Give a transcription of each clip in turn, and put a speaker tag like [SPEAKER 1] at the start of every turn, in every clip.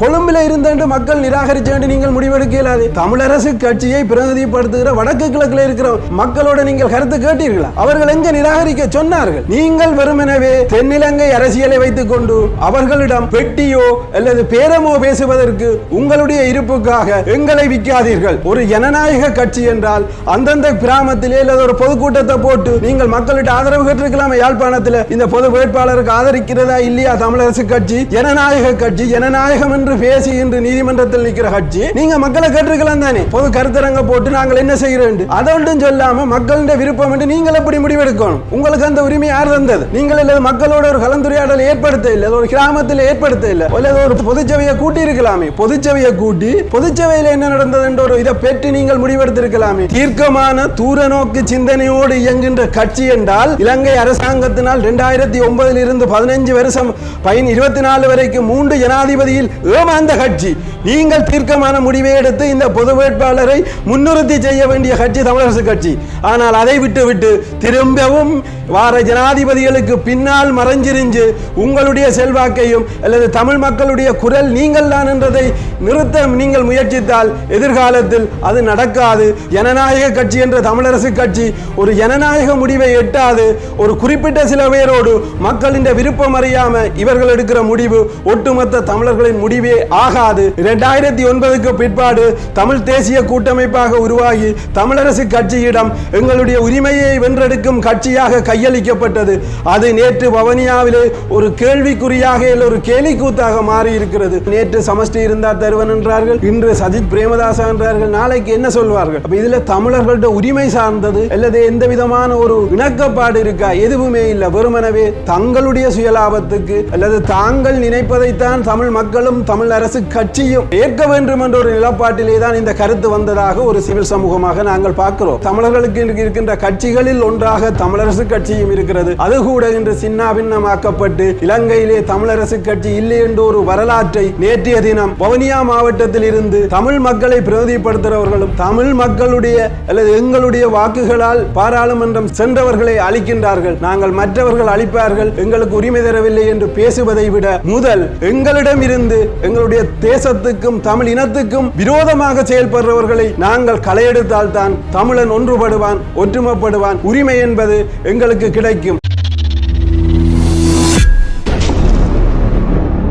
[SPEAKER 1] கொழும்புல இருந்தேன் மக்கள் நிராகரிச்சேன் நீங்கள் முடிவெடுக்க இயலாது தமிழரசு கட்சியை பிரதிநிதிப்படுத்துகிற வடக்கு கிழக்குல இருக்கிற மக்களோட நீங்கள் கருத்து கேட்டீர்களா? அவர்கள் எங்க நிராகரிக்க சொன்னார்கள்? நீங்கள் வெறுமெனவே தென்னிலங்கை அரசியலை வைத்துக் கொண்டு அவர்களிடம் பெட்டியோ அல்லது பேரமோ பேசுவதற்கு உங்களுடைய இருப்புக்காக எங்களை விற்காதீர்கள். ஒரு ஜனநாயக கட்சி என்றால் அந்தந்த கிராமத்திலே அல்லது ஒரு பொதுக்கூட்டத்தை போட்டு நீங்கள் மக்களிட்ட ஆதரவு கேட்டிருக்கலாமே? யாழ்ப்பாணத்தில் இந்த பொது வேட்பாளருக்கு ஆதரிக்கிறதா இல்லையா? தமிழரசு கட்சி ஜனநாயக கட்சி ஜனநாயகம் என்று என்று பேசி இன்று நீதிமன்றத்தில் நிற்கிற கட்சி நீங்க மக்களை கேட்டிருக்கலாம் தானே? பொது கருத்தரங்க போட்டு நாங்கள் என்ன செய்கிறோம் அதை ஒன்றும் சொல்லாம மக்களுடைய விருப்பம் என்று நீங்கள் எப்படி முடிவெடுக்கணும்? உங்களுக்கு அந்த உரிமை யார் தந்தது? நீங்கள் இல்லை மக்களோட ஒரு கலந்துரையாடல் ஏற்படுத்த இல்லை ஒரு கிராமத்தில் ஏற்படுத்த இல்லை அல்லது ஒரு பொதுச்சபையை கூட்டி இருக்கலாமே பொதுச்சபையை கூட்டி பொதுச்சபையில் என்ன நடந்தது என்ற ஒரு இதை பெற்று நீங்கள் முடிவெடுத்திருக்கலாமே? தீர்க்கமான தூர நோக்கு சிந்தனையோடு இயங்குகின்ற கட்சி என்றால் இலங்கை அரசாங்கத்தினால் இரண்டாயிரத்தி ஒன்பதில் இருந்து பதினஞ்சு வருஷம் பயன் இருபத்தி நாலு வரைக்கும் மூன்று ஜனாதிபதியில் ஏமாந்த கட்சி. நீங்கள் தீர்க்கமான முடிவை எடுத்து இந்த பொது வேட்பாளரை முன்னிறுத்தி செய்ய வேண்டிய கட்சி தமிழரசு கட்சி. ஆனால் அதை விட்டு விட்டு திரும்பவும் வார ஜனாதிபதிகளுக்கு பின்னால் மறைஞ்சிரிஞ்சு உங்களுடைய செல்வாக்கையும் அல்லது தமிழ் மக்களுடைய குரல் நீங்கள் தான் என்றதை நிறுத்த நீங்கள் முயற்சித்தால் எதிர்காலத்தில் அது நடக்காது. ஜனநாயக கட்சி என்ற தமிழரசு கட்சி ஒரு ஜனநாயக முடிவை எட்டாது. ஒரு குறிப்பிட்ட சில பேரோடு மக்களின் விருப்பம் அறியாம இவர்கள் எடுக்கிற முடிவு ஒட்டுமொத்த தமிழர்களின் முடிவே ஆகாது. இரண்டாயிரத்தி ஒன்பதுக்கு பிற்பாடு தமிழ் தேசிய கூட்டமைப்பாக உருவாகி தமிழரசு கட்சியிடம் எங்களுடைய உரிமையை வென்றெடுக்கும் கட்சியாக கையளிக்கப்பட்டது. அது நேற்று வவனியாவிலே ஒரு கேள்விக்குறியாக இல்லை ஒரு கேலிக்கூத்தாக மாறி இருக்கிறது நேற்று சமஷ்டி இருந்தார் தருவன் என்றார்கள். இன்று சஜித் பிரேமதாசா என்றார்கள். நாளைக்கு என்ன சொல்வார்கள்? அப்ப இதுல தமிழர்கள்ட்ட உரிமை சார்ந்தது அல்லது எந்த விதமான ஒரு இணக்கப்பாடு இருக்கா? எதுவுமே இல்ல. வெறுமனவே தங்களுடைய சுயலாபத்துக்கு அல்லது தாங்கள் நினைப்பதைத்தான் தமிழ் மக்களும் தமிழ் அரசு கட்சியும் ஏற்க வேண்டும் என்ற ஒரு நிலப்பாட்டிலே தான் இந்த கருத்து வந்ததாக ஒரு சிவில் சமூகமாக நாங்கள் பார்க்கிறோம். தமிழர்களுக்கு இருக்கின்ற கட்சிகளில் ஒன்றாக தமிழரசு கட்சியும் இருக்கிறது. அது கூட இன்று சின்னாபின்னமாக்கப்பட்டு இலங்கையிலே தமிழரசு கட்சி இல்லை என்ற ஒரு வரலாற்றை நேற்றைய தினம் வவுனியா மாவட்டத்தில் இருந்து தமிழ் மக்களை பிரதிநிதிப்படுத்துகிறவர்களும் தமிழ் மக்களுடைய அல்லது எங்களுடைய வாக்குகளால் பாராளுமன்றம் சென்றவர்களை அளிக்கின்றார்கள் நாங்கள் மற்றவர்கள் அளிப்பார்கள் எங்களுக்கு உரிமை தரவில்லை என்று பேசுவதை விட முதல் எங்களிடம் இருந்து எங்களுடைய தேசத்துக்கும் தமிழ் இனத்துக்கும் விரோதமாக செயல்படுறவர்களை நாங்கள் களையெடுத்தால் தான் தமிழன் ஒன்றுபடுவான் ஒற்றுமைப்படுவான். உரிமை என்பது எங்களுக்கு கிடைக்கும்.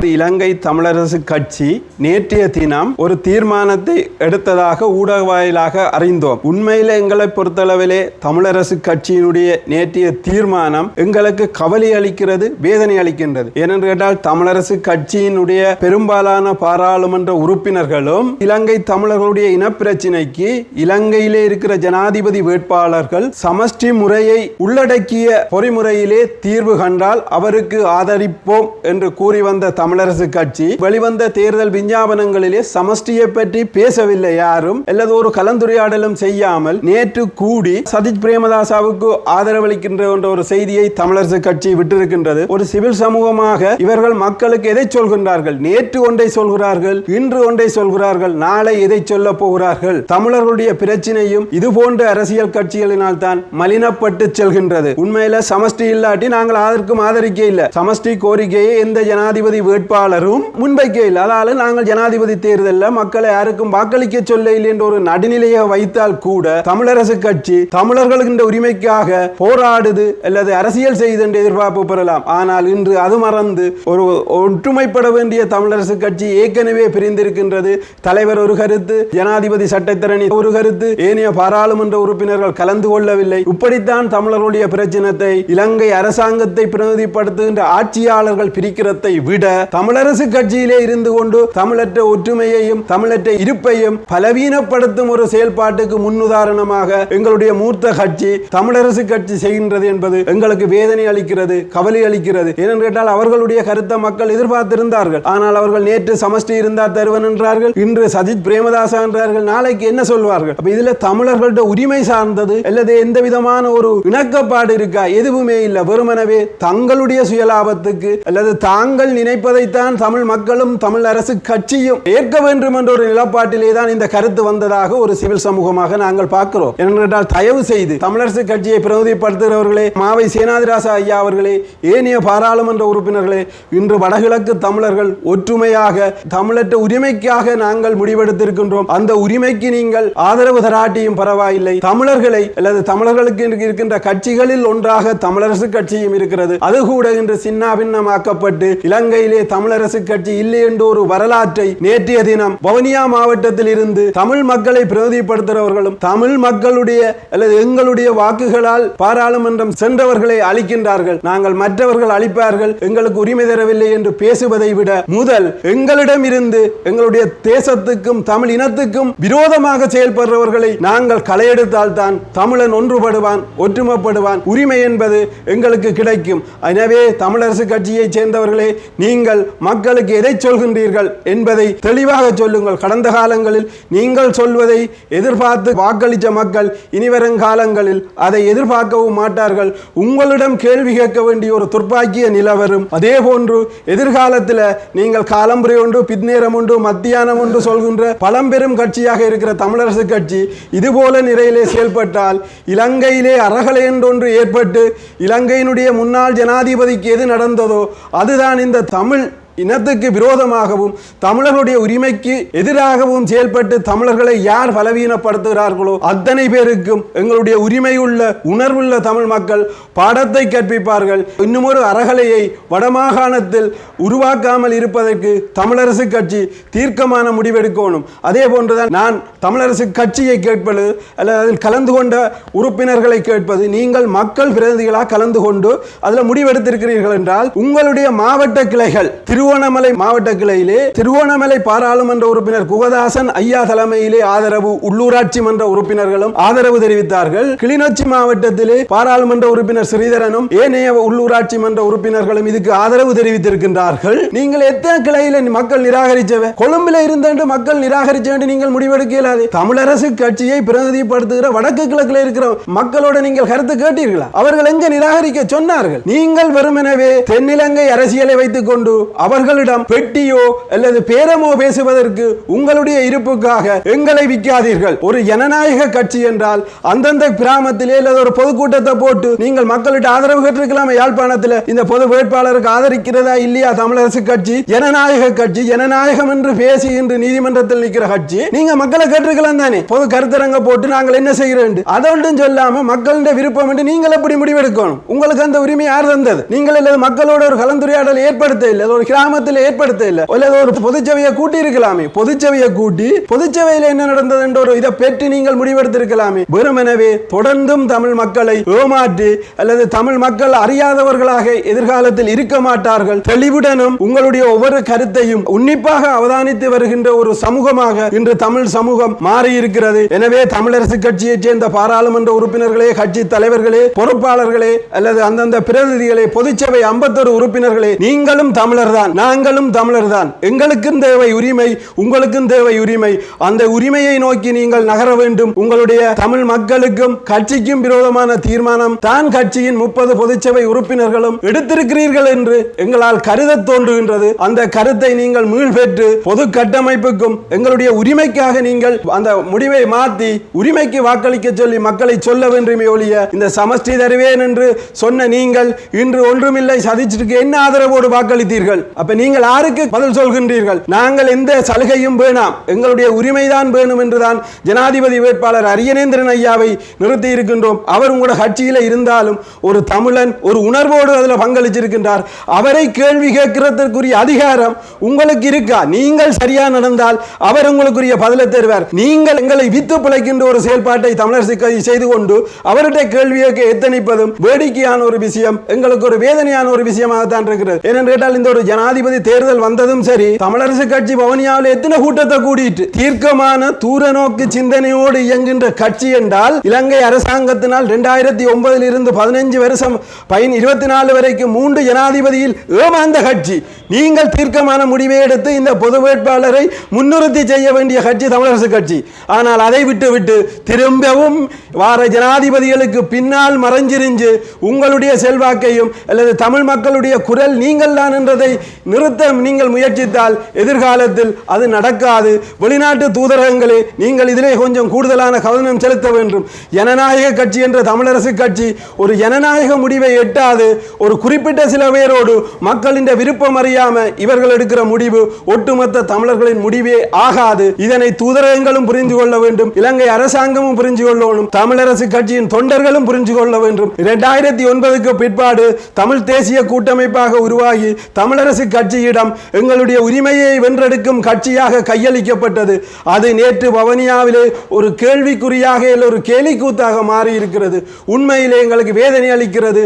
[SPEAKER 1] இலங்கை தமிழரசு கட்சி நேற்றைய தினம் ஒரு தீர்மானத்தை எடுத்ததாக ஊடக வாயிலாக அறிந்தோம். உண்மையில் எங்களை பொறுத்தளவிலே தமிழரசு கட்சியினுடைய நேற்றைய தீர்மானம் எங்களுக்கு கவலை அளிக்கிறது வேதனை அளிக்கின்றது. ஏனென்று கேட்டால் தமிழரசு கட்சியினுடைய பெரும்பாலான பாராளுமன்ற உறுப்பினர்களும் இலங்கை தமிழர்களுடைய இனப்பிரச்சினைக்கு இலங்கையிலே இருக்கிற ஜனாதிபதி வேட்பாளர்கள் சமஷ்டி முறையை உள்ளடக்கிய பொறிமுறையிலே தீர்வு கண்டால் அவருக்கு ஆதரிப்போம் என்று கூறி வந்த தமிழரசு கட்சி வெளிவந்த தேர்தல் விஞ்ஞாபனங்களிலே சமஷ்டியை பற்றி பேசவில்லை யாரும். அல்லது ஒரு கலந்துரையாடலும் செய்யாமல் நேற்று கூடி சதீஷ் பிரேமதாசாவுக்கு ஆதரவளிக்கின்ற ஒரு செய்தியை தமிழரசு கட்சி விட்டிருக்கின்றது. ஒரு சிவில் சமூகமாக இவர்கள் மக்களுக்கு எதை சொல்கின்றார்கள்? நேற்று ஒன்றை சொல்கிறார்கள் இன்று ஒன்றை சொல்கிறார்கள் நாளை எதை சொல்ல போகிறார்கள்? தமிழர்களுடைய பிரச்சனையும் இது போன்ற அரசியல் கட்சிகளினால் தான் மலினப்பட்டு செல்கின்றது. உண்மையில சமஷ்டி இல்லாட்டி நாங்கள் அதற்கும் ஆதரிக்க இல்லை. சமஷ்டி கோரிக்கையை எந்த ஜனாதிபதி வேட்பாளரும் முன்வைக்கையில் அதாவது நாங்கள் ஜனாதிபதி தேர்தலில் மக்களை யாருக்கும் வாக்களிக்க சொல்ல இல்லை என்ற ஒரு நடுநிலையை வைத்தால் கூட தமிழரசு கட்சி தமிழர்களுக்கு உரிமைக்காக போராடுது அல்லது அரசியல் செய்து என்று எதிர்பார்ப்பு பெறலாம். ஆனால் இன்று அது மறந்து ஒரு ஒற்றுமைப்பட வேண்டிய தமிழரசு கட்சி ஏற்கனவே பிரிந்திருக்கின்றது. தலைவர் ஒரு கருத்து ஜனாதிபதி சட்டத்தரணி ஒரு கருத்து ஏனைய பாராளுமன்ற உறுப்பினர்கள் கலந்து கொள்ளவில்லை. இப்படித்தான் தமிழர்களுடைய பிரச்சனத்தை இலங்கை அரசாங்கத்தை பிரதிநிதிப்படுத்துகின்ற ஆட்சியாளர்கள் பிரிக்கிறதை விட தமிழரசு கட்சியிலே இருந்து கொண்டு தமிழற்ற ஒற்றுமையையும் தமிழற்ற இருப்பையும் பலவீனப்படுத்தும் ஒரு செயல்பாட்டுக்கு முன்னுதாரணமாக எங்களுடைய மூர்த்த கட்சி தமிழரசு கட்சி செய்கின்றது என்பது எங்களுக்கு வேதனை அளிக்கிறது கவலை அளிக்கிறது. ஏனென்று கேட்டால் அவர்களுடைய கருத்தை மக்கள் எதிர்பார்த்திருந்தார்கள். ஆனால் அவர்கள் நேற்று சமஷ்டி இருந்தார் தருவன் என்றார்கள் இன்று சஜித் பிரேமதாசா என்றார்கள் நாளைக்கு என்ன சொல்வார்கள்? அப்ப இதுல தமிழர்களுடைய உரிமை சார்ந்தது அல்லது எந்த விதமான ஒரு இணக்கப்பாடு இருக்கா? எதுவுமே இல்லை. வெறுமனவே தங்களுடைய சுயலாபத்துக்கு அல்லது தாங்கள் நினைப்பதை என்பதைத்தான் தமிழ் மக்களும் தமிழ் அரசு கட்சியும் ஏற்க வேண்டும் என்ற ஒரு நிலப்பாட்டிலே தான் இந்த கருத்து வந்ததாக ஒரு சிவில் சமூகமாக நாங்கள் பார்க்கிறோம். என்னென்றால் தயவு செய்து தமிழரசு கட்சியை பிரதிநிதிப்படுத்துகிறவர்களே மாவை சேனாதிராசா ஐயா அவர்களே ஏனைய பாராளுமன்ற உறுப்பினர்களே இன்று வடகிழக்கு தமிழர்கள் ஒற்றுமையாக தமிழற்ற உரிமைக்காக நாங்கள் முடிவெடுத்திருக்கின்றோம். அந்த உரிமைக்கு நீங்கள் ஆதரவு தராட்டியும் பரவாயில்லை. தமிழர்களை அல்லது தமிழர்களுக்கு இருக்கின்ற கட்சிகளில் ஒன்றாக தமிழரசு கட்சியும் இருக்கிறது. அது கூட இன்று சின்னாபின்னமாக்கப்பட்டு இலங்கையிலே தமிழரசு கட்சி இல்லை என்ற ஒரு வரலாற்றை நேற்றைய தினம் வவுனியா மாவட்டத்தில் இருந்து தமிழ் மக்களை பிரதிநிதிப்படுத்துகிறவர்களும் தமிழ் மக்களுடைய அல்லது எங்களுடைய வாக்குகளால் பாராளுமன்றம் சென்றவர்களை அளிக்கின்றார்கள் நாங்கள் மற்றவர்கள் அளிப்பார்கள் எங்களுக்கு உரிமை தரவில்லை என்று பேசுவதை விட முதல் எங்களிடம் இருந்து எங்களுடைய தேசத்துக்கும் தமிழ் இனத்துக்கும் விரோதமாக செயல்படுறவர்களை நாங்கள் களையெடுத்தால் தான் தமிழன் ஒன்றுபடுவான் ஒற்றுமைப்படுவான். உரிமை என்பது எங்களுக்கு கிடைக்கும். எனவே தமிழரசு கட்சியைச் சேர்ந்தவர்களே நீங்கள் மக்களுக்கு எதை சொல்கின்றீர்கள் என்பதை தெளிவாக சொல்லுங்கள். கடந்த காலங்களில் நீங்கள் சொல்வதை எதிர்பார்த்து வாக்களித்த மக்கள் இனிவரும் காலங்களில் அதை எதிர்பார்க்கவும் மாட்டார்கள். உங்களிடம் கேள்வி கேட்க வேண்டிய ஒரு துர்ப்பாக்கிய நிலவரும் அதே போன்று எதிர்காலத்தில் நீங்கள் காலம்புரை ஒன்று பின்னேரம் ஒன்று மத்தியானம் ஒன்று சொல்கின்ற பழம்பெரும் கட்சியாக இருக்கிற தமிழரசு கட்சி இதுபோல நிறையிலே செயல்பட்டால் இலங்கையிலே அறகலை என்றொன்று ஏற்பட்டு இலங்கையினுடைய முன்னாள் ஜனாதிபதிக்கு எது நடந்ததோ அதுதான் இந்த தமிழ் different இனத்துக்கு விரோதமாகவும் தமிழர்களுடைய உரிமைக்கு எதிராகவும் செயல்பட்டு தமிழர்களை யார் பலவீனப்படுத்துகிறார்களோ அத்தனை பேருக்கும் எங்களுடைய உரிமையுள்ள உணர்வுள்ள தமிழ் மக்கள் பாடத்தை கற்பிப்பார்கள். இன்னும் ஒரு அறகலையை வடமாகாணத்தில் உருவாக்காமல் இருப்பதற்கு தமிழரசு கட்சி தீர்க்கமான முடிவெடுக்கணும். அதே போன்றுதான் நான் தமிழரசு கட்சியை கேட்பது அல்லது அதில் கலந்து கொண்ட உறுப்பினர்களை கேட்பது நீங்கள் மக்கள் பிரதிநிதிகளாக கலந்து கொண்டு அதில் முடிவெடுத்திருக்கிறீர்கள் என்றால் உங்களுடைய மாவட்ட கிளைகள் திருவோணமலை மாவட்ட கிளையிலே திருவோணமலை பாராளுமன்ற உறுப்பினர் குகதாசன் ஐயா தலைமையிலே ஆதரவு உள்ளூராட்சி மன்ற உறுப்பினர்களும் ஆதரவு தெரிவித்தார்கள். கிளிநொச்சி மாவட்டத்திலே பாராளுமன்ற உறுப்பினர் ஸ்ரீதரனும் ஏனைய உள்ளூராட்சி மன்ற உறுப்பினர்களும் இதுக்கு ஆதரவு தெரிவித்திருக்கின்றார்கள். நீங்கள் எத்தனை கிளையில மக்கள் நிராகரிச்சவ? கொழும்புல இருந்தேன் மக்கள் நிராகரிச்ச வேண்டி நீங்கள் முடிவெடுக்க இயலாது. தமிழரசு கட்சியை பிரதிநிதிப்படுத்துகிற வடக்கு கிழக்கில் இருக்கிற மக்களோட நீங்கள் கருத்து கேட்டீர்களா? அவர்கள் எங்க நிராகரிக்க சொன்னார்கள்? நீங்கள் வெறுமெனவே தென்னிலங்கை அரசியலை வைத்துக் கொண்டு அவர் அவர்களிடம் பெட்டியோ அல்லது பேரமோ பேசுவதற்கு உங்களுடைய இருப்புக்காக எங்களை விற்காதீர்கள். ஒரு ஜனநாயக கட்சி என்றால் அந்தந்த கிராமத்திலே அல்லது ஒரு பொதுக்கூட்டத்தை போட்டு நீங்கள் மக்களிட்ட ஆதரவு கேட்டிருக்கலாம் யாழ்ப்பாணத்தில் இந்த பொது வேட்பாளருக்கு ஆதரிக்கிறதா இல்லையா? தமிழரசு கட்சி ஜனநாயக கட்சி ஜனநாயகம் என்று பேசி இன்று நீதிமன்றத்தில் நிற்கிற கட்சி. நீங்க மக்களை கேட்டிருக்கலாம் தானே? பொது கருத்தரங்க போட்டு நாங்கள் என்ன செய்கிறோம் அதொன்றும் சொல்லாம மக்களின் விருப்பம் என்று நீங்கள் எப்படி முடிவெடுக்கணும்? உங்களுக்கு அந்த உரிமை யார் தந்தது? நீங்கள் அல்லது மக்களோட ஒரு கலந்துரையாடல் ஏற்படுத்த இல்லை. ஒரு கிராம கிராமத்தில் ஏற்படுத்த இல்லை அல்லது ஒரு பொதுச்சபையை கூட்டி இருக்கலாமே பொதுச்சபையை கூட்டி பொதுச்சபையில் என்ன நடந்தது என்ற ஒரு இதை பெற்று நீங்கள் முடிவெடுத்திருக்கலாமே. வெறுமெனவே தொடர்ந்தும் தமிழ் மக்களை ஏமாற்றி அல்லது தமிழ் மக்கள் அறியாதவர்களாக எதிர்காலத்தில் இருக்க மாட்டார்கள். தெளிவுடனும் உங்களுடைய ஒவ்வொரு கருத்தையும் உன்னிப்பாக அவதானித்து வருகின்ற ஒரு சமூகமாக இன்று தமிழ் சமூகம் மாறி இருக்கிறது எனவே தமிழரசு கட்சியைச் சேர்ந்த பாராளுமன்ற உறுப்பினர்களே கட்சி தலைவர்களே பொறுப்பாளர்களே அல்லது அந்தந்த பிரதிநிதிகளே பொதுச்சபை ஐம்பத்தொரு உறுப்பினர்களே நீங்களும் தமிழர் தான் நாங்களும் தமிழர் தான் எங்களுக்கும் தேவை உரிமை உங்களுக்கும் தேவை உரிமை. அந்த உரிமையை நோக்கி நீங்கள் நகர வேண்டும். உங்களுடைய தமிழ் மக்களுக்கும் கட்சிக்கும் விரோதமான தீர்மானம். தான் கட்சியின் முப்பது பொதுச்சபை உறுப்பினர்களும் எடுத்திருக்கிறீர்கள் என்று எங்களால் கருத தோன்றுகின்றது. அந்த கருத்தை நீங்கள் மீள்பெற்று பொது கட்டமைப்புக்கும் எங்களுடைய உரிமைக்காக நீங்கள் அந்த முடிவை மாற்றி உரிமைக்கு வாக்களிக்க சொல்லி மக்களை சொல்ல வேண்டுமே ஒழிய இந்த சமஷ்டி தருவேன் என்று சொன்ன நீங்கள் இன்று ஒன்றுமில்லை. சதிச்சிருக்கு என்ன ஆதரவோடு வாக்களித்தீர்கள்? அப்ப நீங்கள் யாருக்கு பதில் சொல்கின்றீர்கள்? நாங்கள் எந்த சலுகையும் வேணாம் எங்களுடைய உரிமைதான் வேணும் என்றுதான் ஜனாதிபதி வேட்பாளர் அரியநேந்திரன் ஐயாவை நிறுத்தி இருக்கின்றோம். அவர் உங்களோட கட்சியில இருந்தாலும் ஒரு தமிழன் ஒரு உணர்வோடு அதில் பங்களிச்சிருக்கின்றார். அவரை கேள்வி கேட்கிறதற்குரிய அதிகாரம் உங்களுக்கு இருக்கா? நீங்கள் சரியா நடந்தால் அவர் உங்களுக்குரிய பதிலை தருவார். நீங்கள் எங்களை வித்து பிழைக்கின்ற ஒரு செயல்பாட்டை தமிழர் கட்சி செய்து கொண்டு அவர்கிட்ட கேள்வி கேட்க எத்தனிப்பதும் வேடிக்கையான ஒரு விஷயம் எங்களுக்கு ஒரு வேதனையான ஒரு விஷயமாக தான் இருக்கிறது. ஏனென்று கேட்டால் இந்த ஒரு ஜனாதிபதி தேர்தல் வந்ததும் சரி தமிழரசு கட்சி பவனியாவில் எத்தனை கூட்டத்தை கூடிட்டு தீர்க்கமான தூர நோக்கு சிந்தனையோடு இயங்குகின்ற கட்சி என்றால் இலங்கை அரசாங்கத்தினால் இரண்டாயிரத்தி ஒன்பதில் இருந்து பதினைஞ்சு வருஷம் பயன் இருபத்தி நாலு வரைக்கும் மூன்று ஜனாதிபதியில் ஏமாந்த கட்சி. நீங்கள் தீர்க்கமான முடிவை எடுத்து இந்த பொது வேட்பாளரை முன்னிறுத்தி செய்ய வேண்டிய கட்சி தமிழரசு கட்சி. ஆனால் அதை விட்டு விட்டு திரும்பவும் வார ஜனாதிபதிகளுக்கு பின்னால் மறைஞ்சிருந்து உங்களுடைய செல்வாக்கையும் அல்லது தமிழ் மக்களுடைய குரல் நீங்கள் தான் என்றதை நிறுத்த நீங்கள் முயற்சித்தால் எதிர்காலத்தில் அது நடக்காது. வெளிநாட்டு தூதரகங்களே நீங்கள் இதிலே கொஞ்சம் கூடுதலான கவனம் செலுத்த வேண்டும். ஜனநாயக கட்சி என்ற தமிழரசு கட்சி ஒரு ஜனநாயக முடிவை எட்டாது. ஒரு குறிப்பிட்ட சில பேரோடு மக்களின் விருப்பம் அறியாம இவர்கள் எடுக்கிற முடிவு ஒட்டுமொத்த தமிழர்களின் முடிவே ஆகாது. இதனை தூதரகங்களும் புரிந்து கொள்ள வேண்டும். இலங்கை அரசாங்கமும் புரிந்து கொள்ளணும். தமிழரசு கட்சியின் தொண்டர்களும் புரிந்து கொள்ள வேண்டும். இரண்டாயிரத்தி ஒன்பதுக்கு பிற்பாடு தமிழ் தேசிய கூட்டமைப்பாக உருவாகி தமிழரசு கட்சியிடம் எங்களுடைய உரிமையை வென்றெடுக்கும் கட்சியாக கையளிக்கப்பட்டது. அது நேற்று வவனியாவிலே ஒரு கேள்விக்குறியாக இல்லை ஒரு கேலிக்கூத்தாக மாறி இருக்கிறது உண்மையிலே எங்களுக்கு வேதனை அளிக்கிறது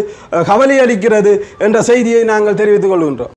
[SPEAKER 1] கவலை அளிக்கிறது என்ற செய்தியை நாங்கள் தெரிவித்துக் கொள்கின்றோம்.